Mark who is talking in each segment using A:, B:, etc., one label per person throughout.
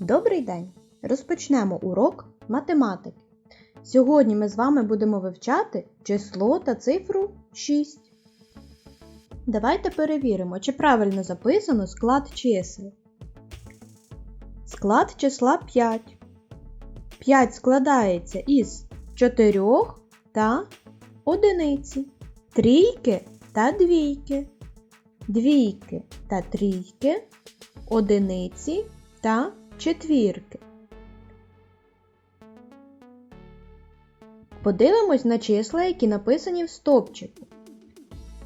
A: Добрий день! Розпочнемо урок математики. Сьогодні ми з вами будемо вивчати число та цифру 6. Давайте перевіримо, чи правильно записано склад чисел. Склад числа 5. 5 складається із 4 та одиниці, трійки та двійки, двійки та трійки, одиниці та четвірки. Подивимось на числа, які написані в стопчику.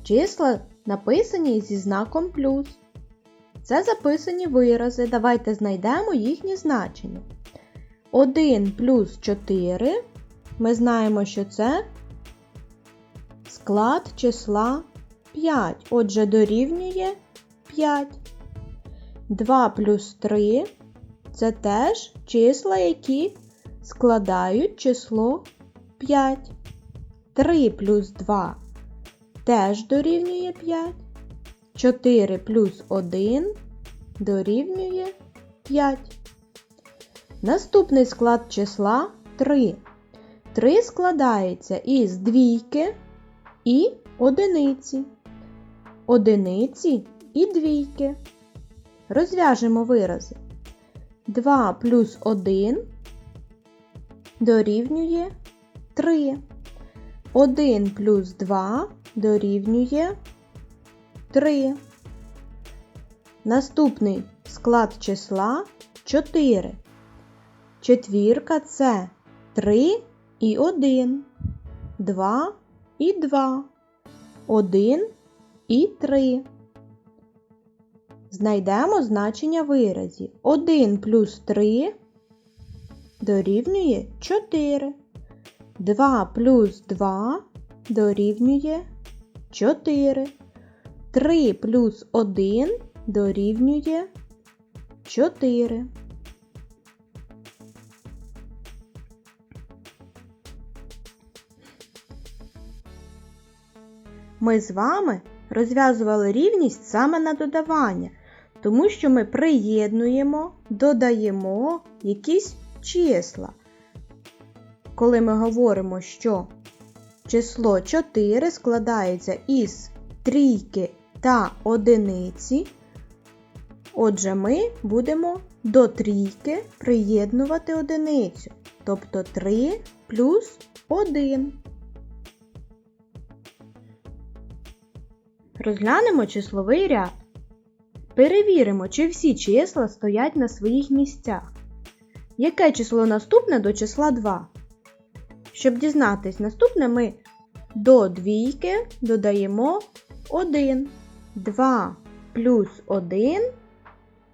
A: Числа написані зі знаком плюс. Це записані вирази. Давайте знайдемо їхні значення. 1 плюс 4. Ми знаємо, що це склад числа 5. Отже, дорівнює 5. 2 плюс 3 це теж числа, які складають число 5. 3 плюс 2 теж дорівнює 5. 4 плюс 1 дорівнює 5. Наступний склад числа 3. 3 складається із двійки і одиниці. Одиниці і двійки. Розв'яжемо вирази. 2 плюс 1 дорівнює 3. 1 плюс 2 дорівнює 3. Наступний склад числа 4. Четвірка це 3 і 1, 2 і 2, 1 і 3. Знайдемо значення виразів. 1 плюс 3 дорівнює 4. 2 плюс 2 дорівнює 4. 3 плюс 1 дорівнює 4. Ми з вами розв'язували рівність саме на додавання, тому що ми приєднуємо, додаємо якісь числа. Коли ми говоримо, що число 4 складається із трійки та одиниці, отже, ми будемо до трійки приєднувати одиницю, тобто 3 плюс 1. Розглянемо числовий ряд. Перевіримо, чи всі числа стоять на своїх місцях. Яке число наступне до числа 2? Щоб дізнатись наступне, ми до двійки додаємо 1. 2 плюс 1.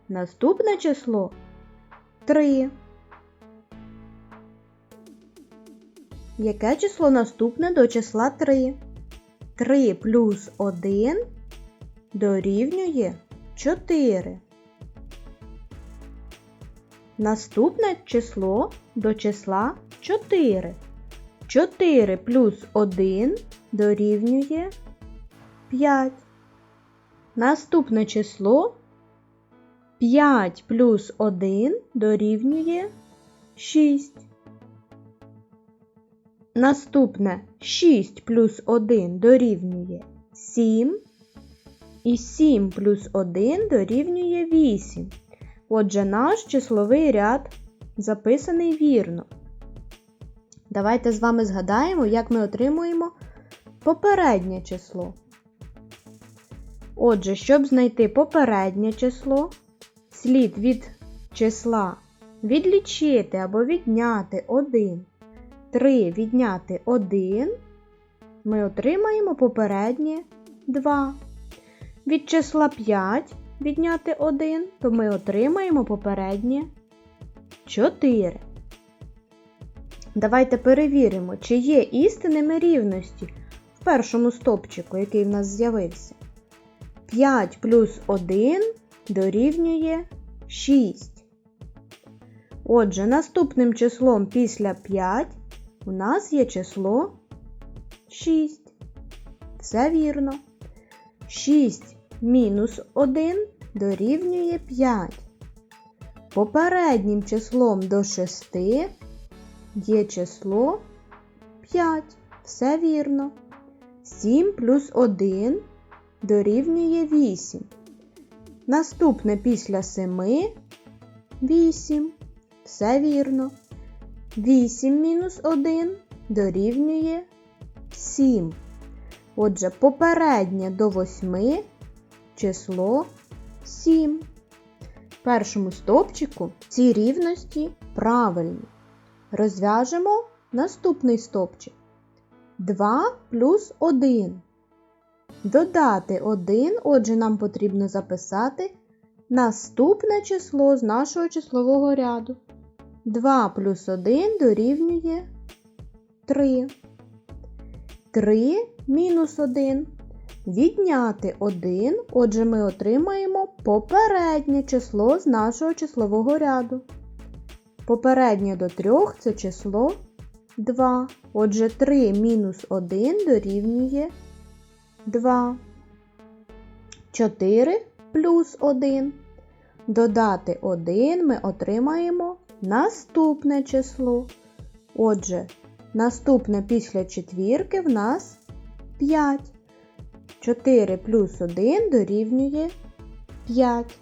A: Наступне число 3. Яке число наступне до числа 3? 3 плюс 1 дорівнює 4. Наступне число до числа 4. 4 плюс 1 дорівнює 5. Наступне число 5 плюс 1 дорівнює 6. Наступне 6 плюс 1 дорівнює 7. І 7 плюс 1 дорівнює 8. Отже, наш числовий ряд записаний вірно. Давайте з вами згадаємо, як ми отримуємо попереднє число. Отже, щоб знайти попереднє число, слід від числа відлічити або відняти 1. 3 відняти 1, ми отримаємо попереднє 2. Від числа 5 відняти 1, то ми отримаємо попереднє 4. Давайте перевіримо, чи є істинними рівності в першому стопчику, який в нас з'явився. 5 плюс 1 дорівнює 6. Отже, наступним числом після 5 у нас є число 6. Все вірно. 6 мінус 1 дорівнює 5. Попереднім числом до 6 є число 5. Все вірно. 7 плюс 1 дорівнює 8. Наступне після 7 8. Все вірно. 8 мінус 1 дорівнює 7. Отже, попереднє до 8 число 7. В першому стовпчику ці рівності правильні. Розв'яжемо наступний стовпчик. 2 плюс 1. Додати 1, отже, нам потрібно записати наступне число з нашого числового ряду. 2 плюс 1 дорівнює 3. 3 мінус 1. Відняти 1, отже, ми отримаємо попереднє число з нашого числового ряду. Попереднє до 3 це число 2. Отже, 3 мінус 1 дорівнює 2. 4 плюс 1. Додати 1 ми отримаємо наступне число. Отже, наступне після четвірки в нас 5. 4 плюс 1 дорівнює 5.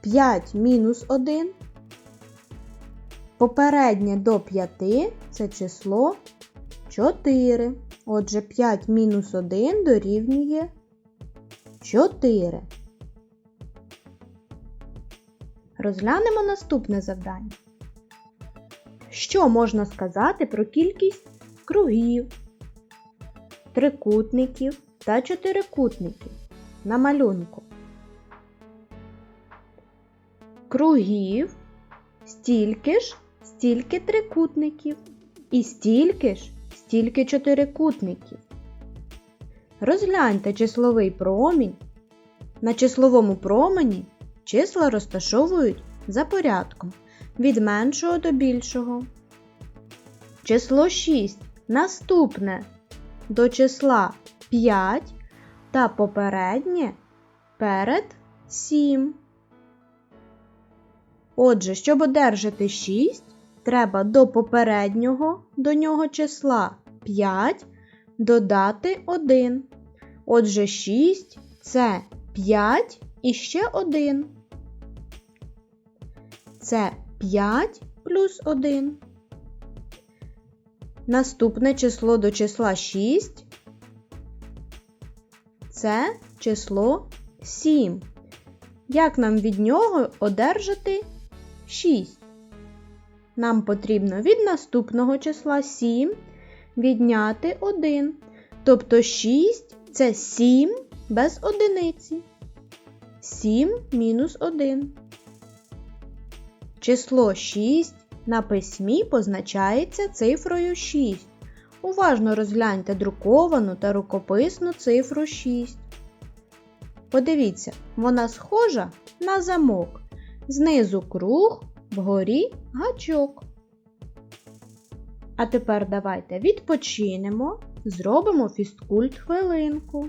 A: 5 мінус 1. Попереднє до 5 це число 4. Отже, 5 мінус 1 дорівнює 4. Розглянемо наступне завдання. Що можна сказати про кількість кругів, трикутників та чотирикутників на малюнку? Кругів стільки ж, стільки трикутників і стільки ж, стільки чотирикутників. Розгляньте числовий промінь. На числовому промені числа розташовують за порядком від меншого до більшого. Число 6 наступне до числа 5 та попереднє перед 7. Отже, щоб одержати 6, треба до попереднього до нього числа 5 додати 1. Отже, 6 це 5 і ще 1. Це 5 плюс 1. Наступне число до числа 6 це число 7. Як нам від нього одержати 6? Нам потрібно від наступного числа 7 відняти 1. Тобто 6 це 7 без одиниці. 7 мінус 1. Число 6 на письмі позначається цифрою 6. Уважно розгляньте друковану та рукописну цифру 6. Подивіться, вона схожа на замок. Знизу круг, вгорі гачок. А тепер давайте відпочинемо, зробимо фізкульт хвилинку.